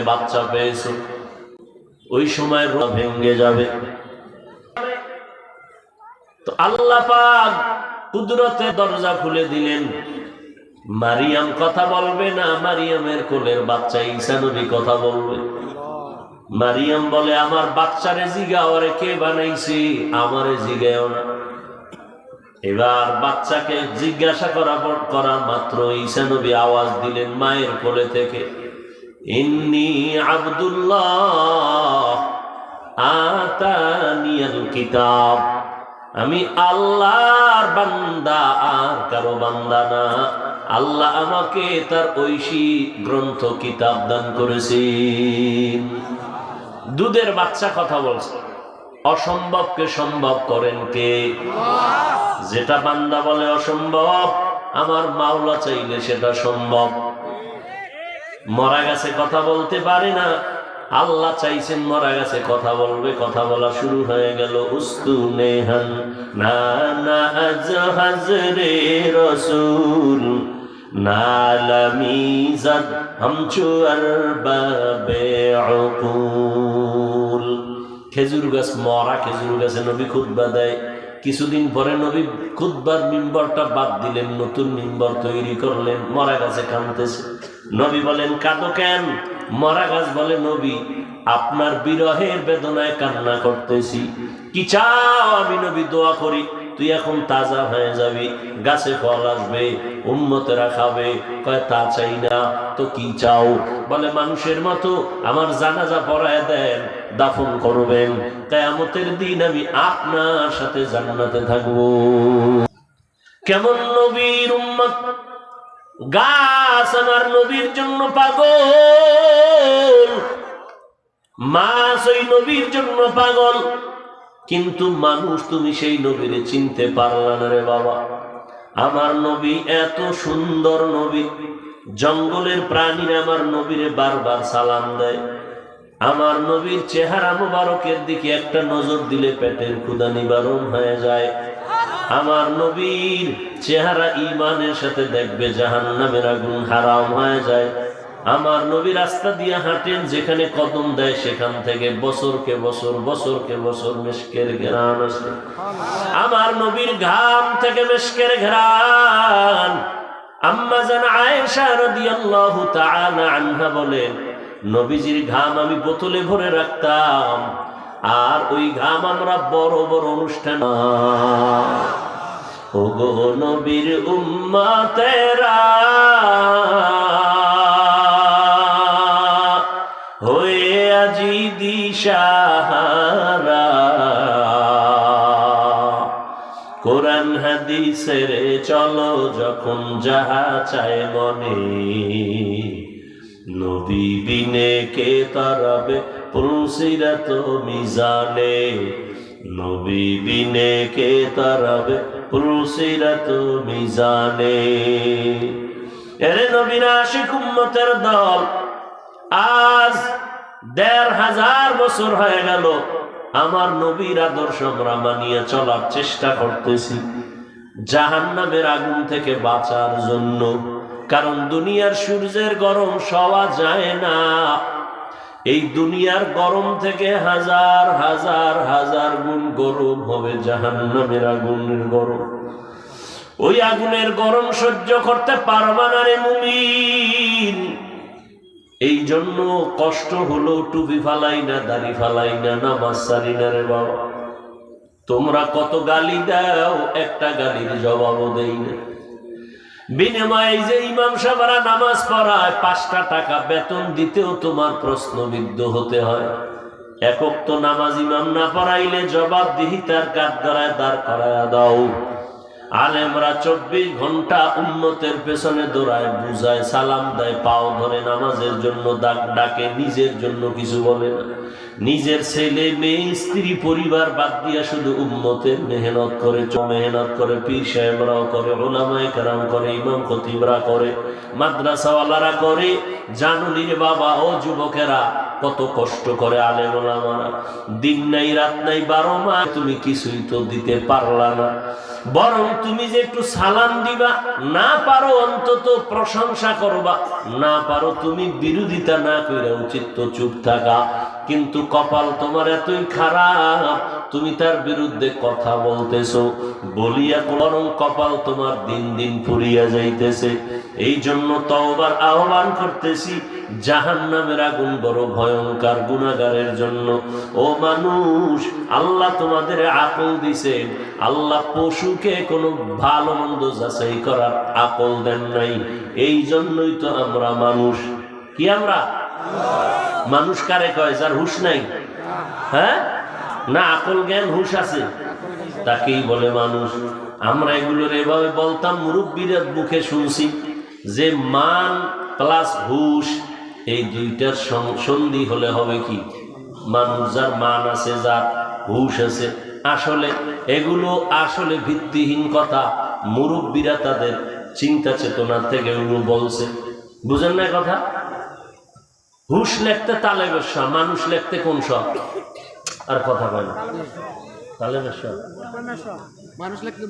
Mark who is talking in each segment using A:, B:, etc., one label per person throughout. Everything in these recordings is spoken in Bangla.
A: বাচ্চা পেয়েছ। ওই সময় রোগ ভেঙে যাবে। তো আল্লাহ পাক কুদরতে দরজা খুলে দিলেন। মারিয়াম কথা বলবে না, মারিয়ামের কোলের বাচ্চা ঈসা নবী কথা বলবে। মারিয়াম বলে, আমার বাচ্চারে জিগা ওরে কে বানাইছি? আমারে জিগাও না। এবার বাচ্চাকে জিজ্ঞাসা করা করা মাত্র ঈসা নবী আওয়াজ দিলেন মায়ের কোলে থেকে। ইন্নি আব্দুল্লাহ আতানিয়াল কিতাব। আমি আল্লাহর বান্দা আর কারও বান্দা না। আল্লাহ আমাকে তার ঐশী গ্রন্থ কিতাব দান করেছি দুধের বাচ্চা কথা বলছে। অসম্ভবকে সম্ভব করেন কে? যেটা বান্দা বলে অসম্ভব আমার মাওলা চাইলে সেটা সম্ভব। মরা গেছে কথা বলতে পারে না। আল্লাহ চাইছেন মরা গেছে কথা বলবে, কথা বলা শুরু হয়ে গেল। উস্তু নেহান না না হাজরে রসুল নালামিজাদ হামচু আরবাবে উকুল খেজুর গাছ, মরা খেজুর গাছে নবী খুতবা দেয়। কিছুদিন পরে নবী খুতবার মিম্বরটা বাদ দিলেন, নতুন মিম্বর তৈরি করলেন, মরা গাছে কানতেছে। নবী বলেন, কাঁদো কেন? মরা গাছ বলে, নবী, আপনার বিরহের বেদনায় কান্না করতেছি। কি চাও আমি, নবী, দোয়া করি? তুই এখন তাজা হয়ে যাবি, গাছে ফল আসবে উন্মতেরা খাবে। কয়, তা চাই না, তো কি চাও? বলে, মানুষের মতো আমার জানাজা পড়ায় দেন, দাফন করবেন। কেয়ামতের দিন আমি আপনার সাথে জান্নাতে থাকব। কেমন নবীর উম্মত? গাছ আমার নবীর জন্য পাগল। মাছ ওই নবীর জন্য পাগল। কিন্তু মানুষ তুমি সেই চিনতে পারলা না রে বাবা। আমার নবী এত সুন্দর নবী। জঙ্গলের প্রাণীরা আমার নবীরে বারবার সালাম দেয়। আমার নবীর চেহারা মুবারকের দিকে একটা নজর দিলে পেটের ক্ষুদা নিবারণ হয়ে যায়। আমার নবীর চেহারা ইমানের সাথে দেখবে জাহান নামের আগুন হারাম হয়ে যায়। আমার নবী রাস্তা দিয়ে হাঁটেন, যেখানে কদম দেয় সেখান থেকে বছরকে বছর বছরকে বছর মেশকের ঘেরান আসে। আমার নবীর ঘাম থেকে মেশকের ঘেরান। আম্মা জান আয়েশা রাদিয়াল্লাহু তাআলা আনহা বলেন, নবীজির ঘাম আমি বোতলে ভরে রাখতাম। আর ওই ঘাম আমরা বড় বড় অনুষ্ঠান। ও গো নবীর উম্মাতেরা, হয়ে আজি দিশাহারা। কোরআন হাদিসের চলো যখন যাহা চায় মনে, নবী বিনে কে তারাবে পুলসিরাত মিজানে। নবী বিনে কে তারাবে? পুলসিরাত মিজানে। এরে নবীর আশিক উম্মতের দল, আজ দেড় হাজার বছর হয়ে গেল, আমার নবীর আদর্শ আমরা মানিয়ে চলার চেষ্টা করতেছি। জাহান নামের আগুন থেকে বাঁচার জন্য, কারণ দুনিয়ার সূর্যের গরম সওয়া যায় না। এই দুনিয়ার গরম থেকে হাজার হাজার হাজার গুণ গরম হবে জাহান নামের আগুনের গরম। ওই আগুনের গরম সহ্য করতে পারবা না রে মুমিন। এই জন্য কষ্ট হলো টুপি ফালাই না, দাড়ি ফালাই না, নামাজ সারি না রে বাবা। তোমরা কত গালি দাও, একটা গালির জবাবও দেই না। বিনিময়ে যে ইমাম সাহেবরা নামাজ পড়ায় পাঁচটা টাকা বেতন দিতেও তোমার প্রশ্নবিদ্ধ হতে হয়। একক তো নামাজ ইমাম না পড়াইলে জবাব দিহি তার কাঠ গড়ায় দাঁড় করায় দাও। আলেমরা চব্বিশ ঘণ্টা উন্নতের পেছনে দৌড়ায়, বুঝায়, সালাম দেয়, পাও ধরে নামাজের জন্য ডাক ডাকে, নিজের জন্য কিছু বলে না। নিজের ছেলে, মেয়ে, স্ত্রী, পরিবার বাদ দিয়া শুধু উন্নতের মেহনত করে মেহনত করে, পীর সাহেবরাও করে, ওলামায় কারাম করে, ইমাম খতিবরা করে, মাদ্রাসাওয়ালারা করে। জানুলির বাবা ও যুবকেরা কত কষ্ট করে আলেম ওলামারা। দিন নাই, রাত নাই, বারো মাস, তুমি কিছুই তো দিতে পারলা না। বরং তুমি যে একটু সালাম দিবা, না পারো অন্তত প্রশংসা করবা। না পারো তুমি বিরোধিতা না করে উচিত তো চুপ থাকা। কিন্তু কপাল তোমার এতই খারাপ, তুমি তার বিরুদ্ধে কথা বলতেছো, বলিয়া বরং কপাল তোমার দিন দিন ফুরিয়া যাইতেছে। এই জন্য তওবার আহ্বান করতেছি জাহান নামের আগুন বড় ভয়ঙ্কর গুণাগারের জন্য। ও মানুষ, আল্লাহ তোমাদের আকল দিছেন আল্লাহ পশুকে কোনো ভালো মন্দ যাচাই করার আকল দেন নাই। এই জন্যই তো আমরা মানুষ। কি আমরা? মানুষ কারে কয়, যার হুশ নাই? হ্যাঁ? না, আকল জ্ঞান হুশ আছে। তাকেই বলে মানুষ। আমরা এগুলোর এভাবে বলতাম মুরব্বীরা মুখে শুনছি যে মান প্লাস হুশ এই দুইটার সন্ধি হলে হবে কি? মানুষ যার মান আছে যার হুশ আছে আসলে এগুলো আসলে ভিত্তিহীন কথা। মুরব্বীরা তাদের চিন্তা চেতনা থেকে এগুলো বলছে। বুঝেন না কথা? হুশ লেখতে তালেবের শাহ মানুষ লেখতে কোন সব আর কথা বলে তালেবের শাহ
B: মানুষ লিখতে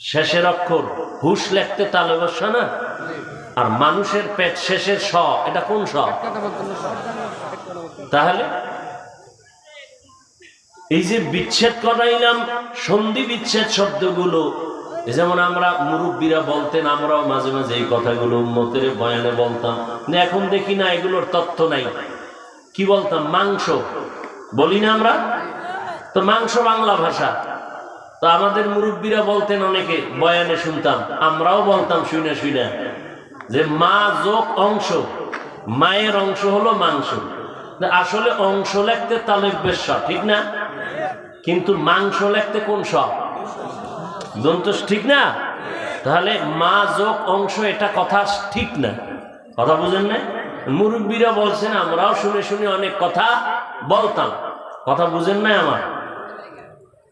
A: শেষের অক্ষর হুশ লেখতে তালেবের শাহ না? আর মানুষের পেট শেষের স এটা কোন স তাহলে? এই যে বিচ্ছেদ করাইলাম, সন্ধি বিচ্ছেদ শব্দগুলো যেমন আমরা মুরব্বীরা বলতেন, আমরাও মাঝে মাঝে এই কথাগুলো উন্মতের বয়ানে বলতাম। এখন দেখি না, এগুলোর তথ্য নাই। কি বলতাম? মাংস। বলি না আমরা? তো মাংস বাংলা ভাষা। তো আমাদের মুরব্বীরা বলতেন অনেকে, বয়ানে শুনতাম। আমরাও বলতাম শুনে শুনে যে মা যোগ অংশ মায়ের অংশ হলো মাংস। আসলে অংশ লেখতে তালেব বেশ স, ঠিক না? কিন্তু মাংস লেখতে কোন সব? দন্ত ঠিক না? তাহলে মা যোগ অংশ এটা কথা ঠিক না। কথা বুঝেন না মুরব্বীরা বলছেন আমরাও শুনে শুনে অনেক কথা বলতাম। কথা বুঝেন না আমার?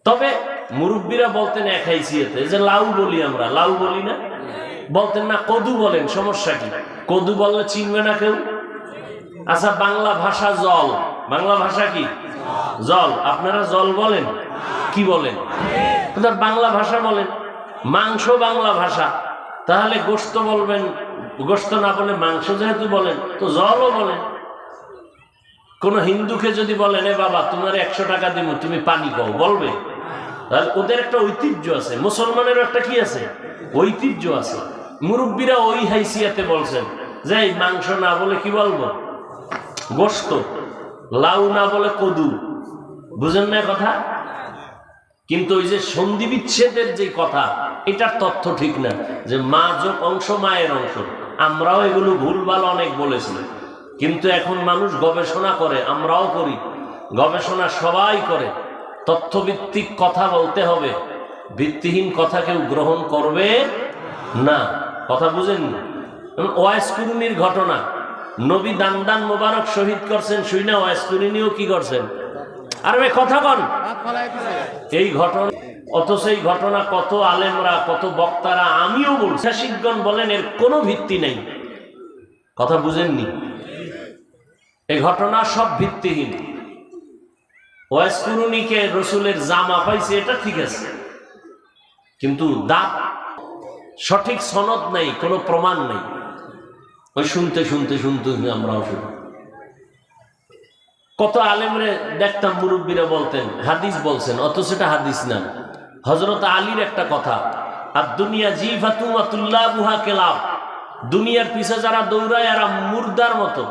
A: তবে মুরব্বীরা বলতেন এক হাইসিয়েতে যে লাউ বলি আমরা। লাউ বলি না? বলতেন না, কদু বলেন, সমস্যা কি? কদু বললে চিনবে না কেউ? আচ্ছা বাংলা ভাষা জল। বাংলা ভাষা কি? জল। আপনারা জল বলেন? কি বলেন? বাংলা ভাষা বলেন। মাংস বাংলা ভাষা। তাহলে গোস্ত বলবেন গোস্ত না বলে মাংস যেহেতু বলেন, তো জলও বলেন। কোন হিন্দুকে যদি বলেন, এ বাবা, তোমার একশো টাকা দিব তুমি পানি পাও বলবে। তাহলে ওদের একটা ঐতিহ্য আছে। মুসলমানেরও একটা কি আছে? ঐতিহ্য আছে। মুরব্বীরা ওই হাইসিয়াতে বলছেন, যে মাংস না বলে কি বলব? গোস্ত লাউ না বলে কদু। বুঝেন না কথা? কিন্তু ওই যে সন্ধি বিচ্ছেদের যে কথা, এটার তথ্য ঠিক না, যে মা যোগ অংশ, মায়ের অংশ। আমরাও এগুলো ভুলভাল অনেক বলেছি। কিন্তু এখন মানুষ গবেষণা করে, আমরাও করি। গবেষণা সবাই করে। তথ্যভিত্তিক কথা বলতে হবে। ভিত্তিহীন কথা কেউ গ্রহণ করবে না। কথা বুঝেন ওয়াইস কুরুনির ঘটনা। নবী দান দান মোবারক শহীদ করছেন, শুই না ওয়াইস কুরুনিও কি করছেন? আর ভাই, কথা
B: দিছে
A: এই ঘটনা, অথচ এই ঘটনা কত আলেমরা, কত বক্তারা, আমিও বলছি। শাসিকগণ বলেন, এর কোনো ভিত্তি নেই। কথা বুঝেননি? এই ঘটনা সব ভিত্তিহীন। ওয়াসকুরুনিকে রসুলের জামা পাইছে, এটা ঠিক আছে। কিন্তু দাঁত সঠিক সনদ নেই, কোনো প্রমাণ নেই। ওই শুনতে শুনতে শুনতে আমরাও শুনি কত আলেমরে দেখতাম মুরব্বীরা বলতেন, হাদিস বলছেন, অথচ এটা হাদিস না। হজরত আলীর একটা কথা আর দুনিয়া জিফাতুল্লাহ বুহা কেলাব। দুনিয়ার পিছে যারা দৌড়ায় এরা মুর্দার মতো।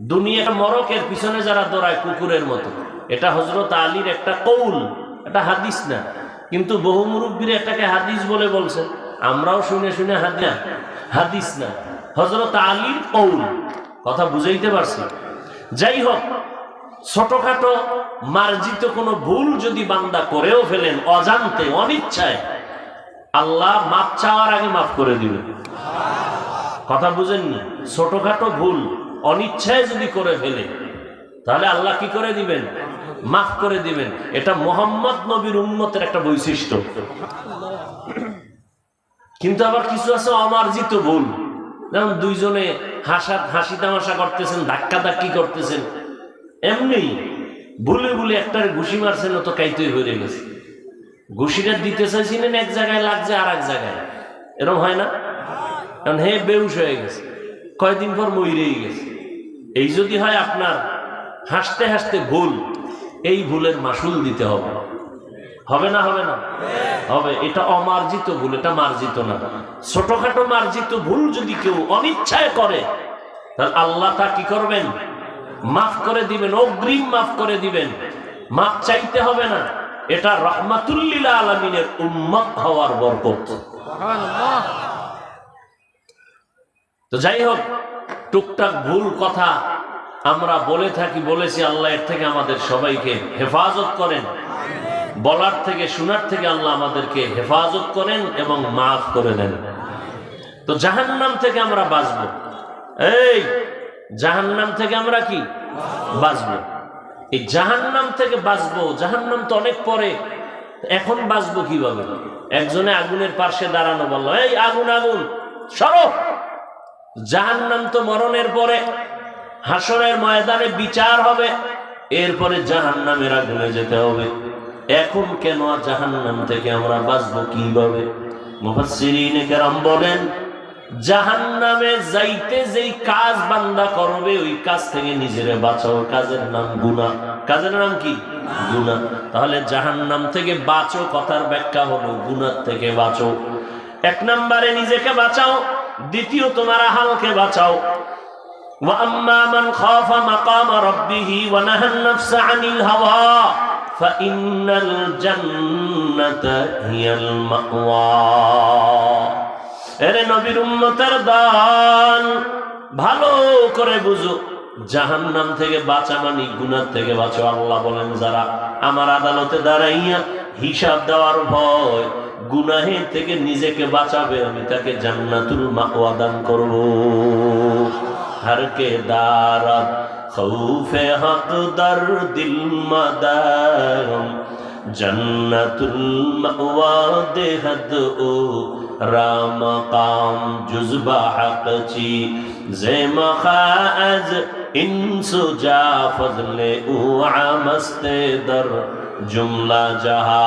A: দুনিয়ার মরকের পিছনে যারা দৌড়ায় কুকুরের মতো। এটা হজরত আলীর একটা কৌল, এটা হাদিস না। কিন্তু বহু মুরব্বীরা এটাকে হাদিস বলে বলছেন আমরাও শুনে শুনে হাদিস হাদিস না। হজরত আলীর কৌল। কথা বুঝাইতে পারছি। যাই হোক ছোটখাটো মার্জিত কোনো ভুল যদি বান্দা করেও ফেলেন, অজান্তে, অনিচ্ছায়, আল্লাহ মাপ চাওয়ার আগে মাফ করে দিবেন। কথা বুঝেননি ছোটখাটো ভুল, অনিচ্ছায় যদি করে ফেলে, তাহলে আল্লাহ কি করে দিবেন? মাফ করে দিবেন। এটা মোহাম্মদ নবীর উন্মতের একটা বৈশিষ্ট্য। কিন্তু আবার কিছু আছে অমার্জিত ভুল। যেমন দুইজনে হাসা হাসি তামাশা করতেছেন, ধাক্কা ধাক্কি করতেছেন। এমনি ভুলে ভুলে একটার ঘুষি মারছেন তো কাইতই হয়ে গেছে। ঘুষিটা দিতে চাইছিলেন, এক জায়গায় লাগছে আর এক জায়গায়। এরকম হয় না? কারণ হে বেউস হয়ে গেছে। কয়দিন পর মইরেই গেছে। এই যদি হয় আপনার হাসতে হাসতে ভুল, এই ভুলের মাসুল দিতে হবে। হবে না হবে না? হবে। এটা অমার্জিত ভুল, এটা মার্জিত না। ছোটখাটো মার্জিত ভুল যদি কেউ অনিচ্ছায় করে, তাহলে আল্লাহ তা কি করবেন? মাফ করে দিবেন, অগ্রিম মাফ করে দিবেন। মাফ চাইতে হবে না। এটা রহমাতুল্লিল আলমিনের উন্মত হওয়ার বরকত। তো যাই হোক, টুকটাক ভুল কথা আমরা বলে থাকি, বলেছি, আল্লাহ এর থেকে আমাদের সবাইকে হেফাজত করেন। বলার থেকে, শোনার থেকে আল্লাহ আমাদেরকে হেফাজত করেন এবং মাফ করে দেন। তো জাহান্নাম থেকে আমরা বাঁচবো। এই, জাহান্নাম থেকে আমরা কি? বাঁচবো। এই জাহান্নাম থেকে বাঁচবো। জাহান্নাম তো অনেক পরে। এখন বাঁচবো কীভাবে? একজনে আগুনের পাশে দাঁড়ানো, বলল, এই আগুন আগুন, সরো! জাহান্নাম তো মরণের পরে, হাসরের ময়দানে বিচার হবে। এরপরে জাহান্নামের আগুনে যেতে হবে। এখন কেন জাহান্নাম থেকে আমরা বাঁচবো কিভাবে মুফাসসিরিনে কেরাম বলেন জাহান্নামে যাইতে যেই কাজ বান্দা করবে ওই কাজ থেকে নিজেরে বাঁচাও কাজের নাম গুনাহ কাজের নাম কি গুনাহ তাহলে জাহান্নাম থেকে বাঁচো কথার ব্যাখ্যা হলো গুনার থেকে বাঁচো এক নম্বরে নিজেকে বাঁচাও দ্বিতীয় তোমার আহালকে বাঁচাও وأما من خاف مقام ربه ونهى النفس عن الهوى فإن الجنة هي المأوى এরে নবীর দান, ভালো করে বুঝো। জাহান নাম থেকে বাঁচা মানি গুনার থেকে বাঁচো আল্লাহ বলেন, যারা আমার আদালতে দাঁড়াইয়া হিসাব দেওয়ার ভয়, গুনাহে থেকে নিজেকে বাঁচাবে, আমি তাকে জান্নাতুল মাকওয়া দান করব। হারকে দাঁড়া খৌফে হক দর দিল মাদাম জন্নতুল মাওয়া দেহদ ও রাম কাম জুজবা হক চি জে মখাজ ইনসু জা ফজলে ও আমস্তে দর জুমলা জাহা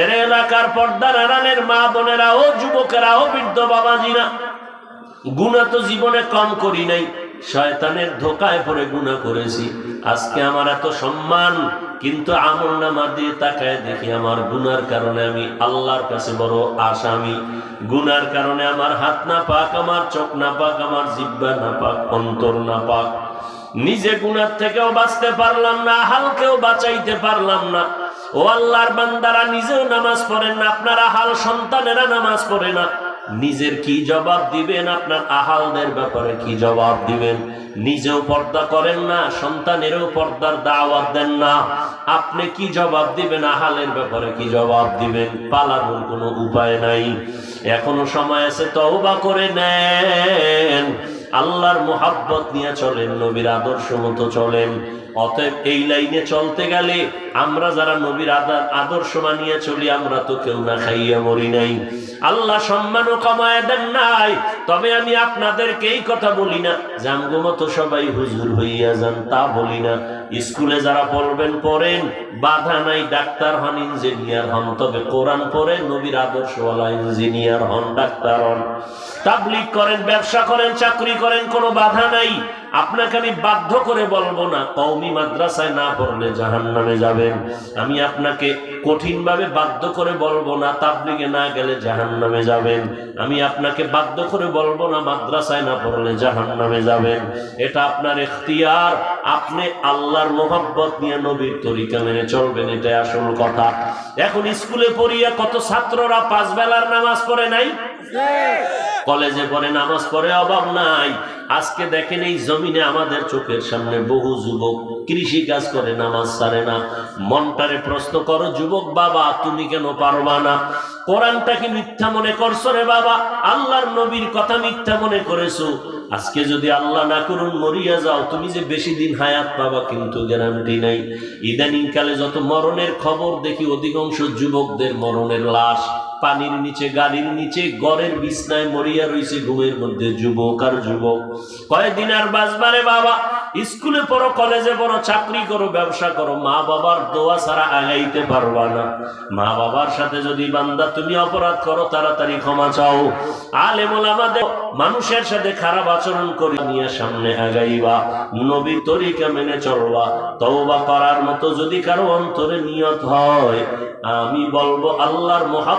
A: এর এলাকার পর্দার আড়ালের মা বোনেরা, ও যুবকেরা, ও বৃদ্ধ বাবাজিরা, গুণা তো জীবনে কম করি নাই। শয়তানের ধোকায় পরে গুণা করেছি। আজকে আমার এত সম্মান, কিন্তু আমল নামা দিয়ে তাকায় দেখি আমার গুনার কারণে আমি আল্লাহর কাছে বড় আসামি। গুনার কারণে আমার হাত না পাক আমার চোখ না পাক আমার জিব্বা না পাক অন্তর না পাক নিজে গুনার থেকেও বাঁচতে পারলাম না, হালকেও বাঁচাইতে পারলাম না। ও আল্লাহর বান্দারা নিজেও নামাজ পড়েন না, আপনারা হাল সন্তানেরা নামাজ পড়ে না। নিজের কি জবাব দিবেন? আপনার আহালদের ব্যাপারে কি জবাব দিবেন? নিজেও পর্দা করেন না, সন্তানেরও পর্দার দাওয়াত দেন না। আপনি কি জবাব দিবেন? আহালের ব্যাপারে কি জবাব দিবেন? পালানোর কোনো উপায় নাই। এখনও সময় আছে, তওবা করে নেন। আল্লাহর মোহাব্বত নিয়ে চলেন, নবীর আদর্শ মতো চলেন। অতএব এই লাইনে চলতে গেলে আমরা যারা নবীর আদার আদর্শ মানিয়ে চলি, আমরা তো কেউ না খাইয়া মরি নাই। আল্লাহ সম্মানও কমায় দেন নাই। তবে আমি আপনাদেরকে এই কথা বলি না জামগো মতো সবাই হুজুর হইয়া যান, তা বলি না। স্কুলে যারা পড়বেন, পড়েন। বাধা নাই, ডাক্তার হন, ইঞ্জিনিয়ার হন। তবে কোরআন পড়ে, নবীর আদর্শওয়ালা ইঞ্জিনিয়ার হন, ডাক্তার হন। তাবলিক করেন, ব্যবসা করেন, চাকরি করেন, কোনো বাধা নাই। আপনাকে আমি বাধ্য করে বলব না কৌমি মাদ্রাসায় না পড়লে জাহান নামে যাবেন। আমি আপনাকে কঠিন ভাবে বাধ্য করে বলব না, তাবলিগে না গেলে জাহান নামে যাবেন। আমি আপনাকে বাধ্য করে বলব না, মাদ্রাসায় না পড়লে জাহান নামে যাবেন। এটা আপনার এখতিয়ার। আপনি আল্লাহর মোহাব্বত নিয়ে নবীর তরিকা মেনে চলবেন, এটাই আসল কথা। এখন স্কুলে পড়িয়া কত ছাত্ররা পাঁচ বেলার নামাজ পড়ে নাই? কলেজে পড়ে নামাজ পড়ে অভাব নাই। আজকে দেখেন এই জমিনে আমাদের চোখের সামনে বহু যুবক কৃষি কাজ করে, নামাজ সারে না। মনটারে প্রশ্ন করো, যুবক বাবা, তুমি কেন পারবা না? কোরআনটা কি মিথ্যা মনে করছ রে বাবা? আল্লাহর নবীর কথা মিথ্যা মনে করেছ। আজকে যদি আল্লাহ না করুন, মরিয়া যাও। তুমি যে বেশি দিন হায়াত পাবা কিন্তু গ্যারান্টি নাই। ইদানিংকালে যত মরণের খবর দেখি, অধিকাংশ যুবকদের মরণের লাশ পানির নিচে, গাড়ির নিচে, গড়ের বিছনায় মরিয়া রয়েছে ঘুমের মধ্যে যুবক আর যুবক। কয়েকদিন আর বাঁচবারে বাবা? স্কুলে পড়ো, কলেজে পড়ো, চাকরি করো, ব্যবসা করো, মা বাবার দোয়া ছাড়া আগাইতে পারবা না। মা বাবার সাথে যদি বান্দা তুমি অপরাধ করো, তাড়াতাড়ি ক্ষমা চাও। আলেমুল আমাদের মানুষের সাথে খারাপ আচরণ করে নিয়ে সামনে আগাইবা। নবীর তরিকা মেনে চলবা। তওবা করার মতো যদি কারও অন্তরে নিয়ত হয়, আমি বলব আল্লাহর মহা